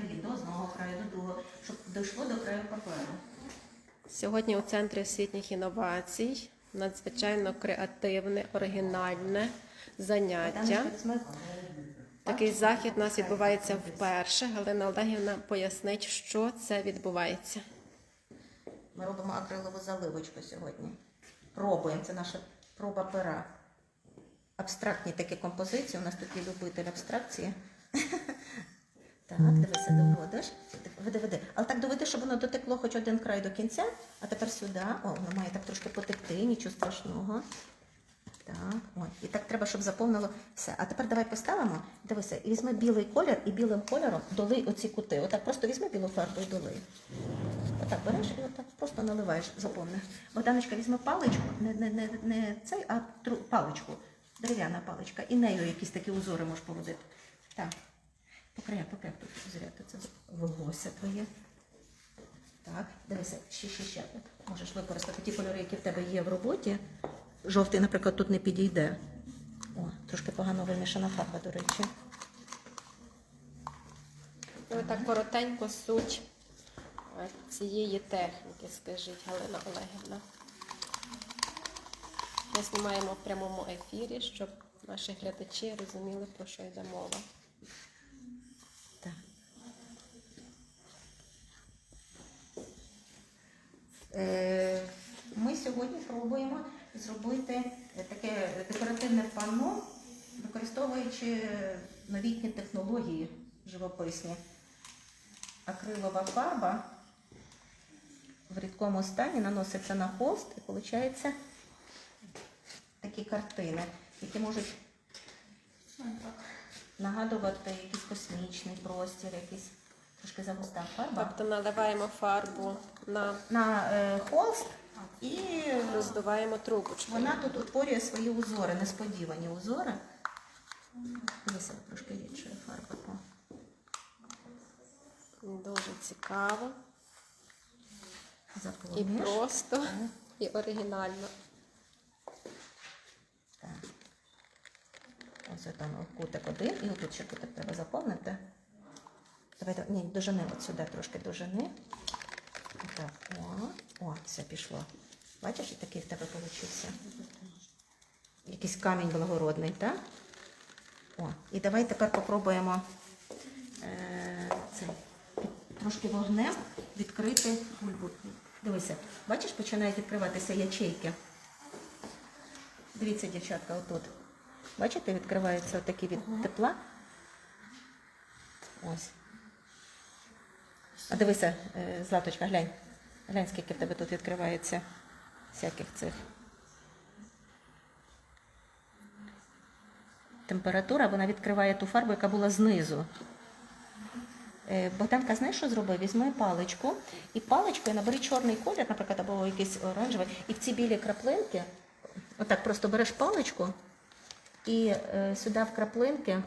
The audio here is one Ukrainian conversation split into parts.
краї, до одного краю, до другого, щоб дійшло до краю паперу. Сьогодні у центрі освітніх інновацій надзвичайно креативне, оригінальне заняття. Такий захід у нас відбувається вперше. Галина Олегівна пояснить, що це відбувається. Ми робимо акрилову заливочку сьогодні. Пробуємо, це наша проба пера. Абстрактні такі композиції. У нас тут є любитель абстракції. Так, дивися, доводиш. Веди, веди. Але так доведи, щоб воно дотекло хоч один край до кінця, а тепер сюди. О, воно має так трошки потекти, нічого страшного. Так, от. І так треба, щоб заповнило все. А тепер давай поставимо. Дивися, і візьми білий колір і білим кольором долий оці кути. Отак просто візьми білу фарбу і долий. Отак береш і отак просто наливаєш, заповни. Богданочка, візьми паличку, не, не, не, не цей, а тру, паличку, дерев'яна паличка. І нею якісь такі узори можеш поводити. Так. По краях, по краях тут зряти. Це волосся твоє. Так, дивися, ще, ще, ще. Можеш використати ті кольори, які в тебе є в роботі. Жовтий, наприклад, тут не підійде. О, трошки погано вимішана фарба, до речі. І отак коротенько суть е, цієї техніки, скажіть, Галина Олегівна. Ми знімаємо в прямому ефірі, щоб наші глядачі розуміли, про що йде мова. Так. Е, Ми сьогодні пробуємо зробити таке декоративне панно, використовуючи новітні технології живописні. Акрилова фарба в рідкому стані наноситься на холст і виходить такі картини, які можуть нагадувати якийсь космічний простір, якийсь трошки загуста фарба. Тобто наливаємо фарбу на На е, холст і роздуваємо трубочку. вона тут утворює свої узори, несподівані узори. Дивися, трошки рідше фарба. О. Дуже цікаво і Заповниш. просто, і оригінально. Так. Ось там кутик один, і отут ще кутик треба заповнити. Давай, давай, ні, дожени от сюди трошки дожени. О, все пішло. Бачиш, і такий в тебе получився. Якийсь камінь благородний, так? О, і давай тепер попробуємо е, цей, трошки вогнем відкрити бульбу. Дивися, бачиш, починають відкриватися ячейки. Дивіться, дівчатка, отут. Бачите, відкриваються отакі від тепла. Ось. А дивися, е, Златочка, глянь. Глянь, скільки в тебе тут відкривається всяких цих. Температура, вона відкриває ту фарбу, яка була знизу. Е, Богданка, знаєш, що зроби? Візьми паличку і паличкою набери чорний колір, наприклад, або якийсь оранжевий, і в ці білі краплинки, отак просто береш паличку і е, сюди в краплинки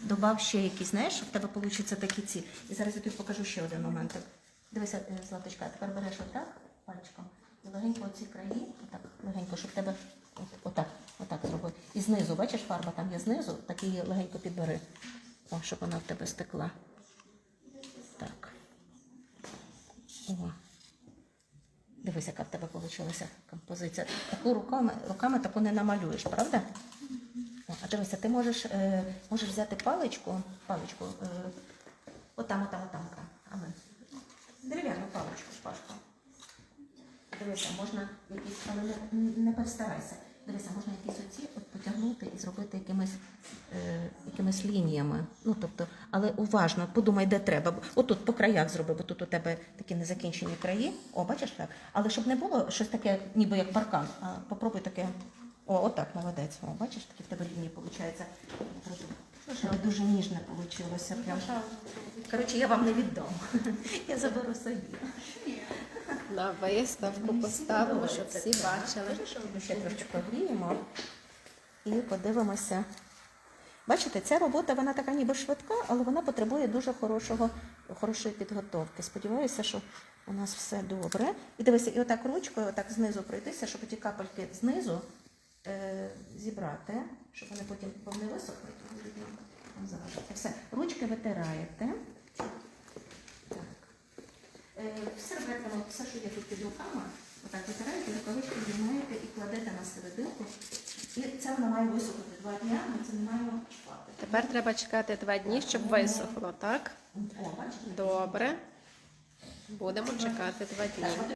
додав ще якісь, знаєш, в тебе получаться такі ці. І зараз я тобі покажу ще один моментик. Дивися, е, Златочка, тепер береш отак пальчиком і легенько оці краї, отак, легенько, щоб тебе от, отак, отак зроби. І знизу, бачиш, фарба там є знизу, так її легенько підбери. О, щоб вона в тебе стекла. Так. О. Дивись, яка в тебе вийшла композиція. Таку руками, руками таку не намалюєш, правда? А дивися, ти можеш, е, можеш взяти паличку, паличку, е, отам, отам, отам, отам. Дерев'яну паличку, шпажку. Дивися, можна якісь, але не, не перестарайся. Дивися, можна якісь оці от потягнути і зробити якимись, е, якимись лініями. Ну, тобто, але уважно, подумай, де треба. Отут по краях зроби, бо тут у тебе такі незакінчені краї. О, бачиш так? Але щоб не було щось таке, ніби як паркан, а попробуй таке. О, отак, молодець. О, бачиш, такі в тебе лінії виходить. Але дуже ніжне вийшло. Коротше, я вам не віддам. Я заберу собі. На виставку поставимо, щоб всі бачили. Ми ще трошки погріємо і подивимося. Бачите, ця робота вона така ніби швидка, але вона потребує дуже хорошого, хорошої підготовки. Сподіваюся, що у нас все добре. І дивися, і отак ручкою, отак знизу пройтися, щоб ті капельки знизу зібрати, щоб вони потім повне заважати. Все, ручки витираєте. Е, Серветками, все, що є тут під руками, отак витираєте, рукавички знімаєте і кладете на серединку. І це вона має висохнути два дні, ми це не маємо чіпати. Тепер треба чекати два дні, щоб висохло, так? О, бачите? Добре. Будемо чекати два дні.